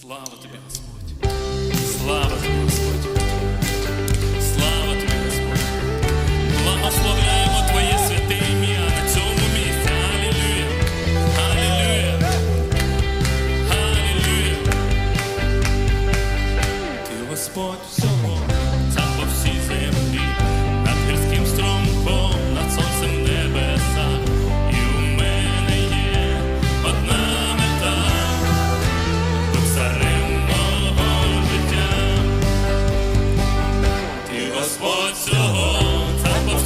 Слава тебе, Господь. Слава тебе.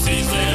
Cities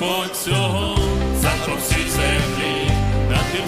Господь цього зажав всій землі на тим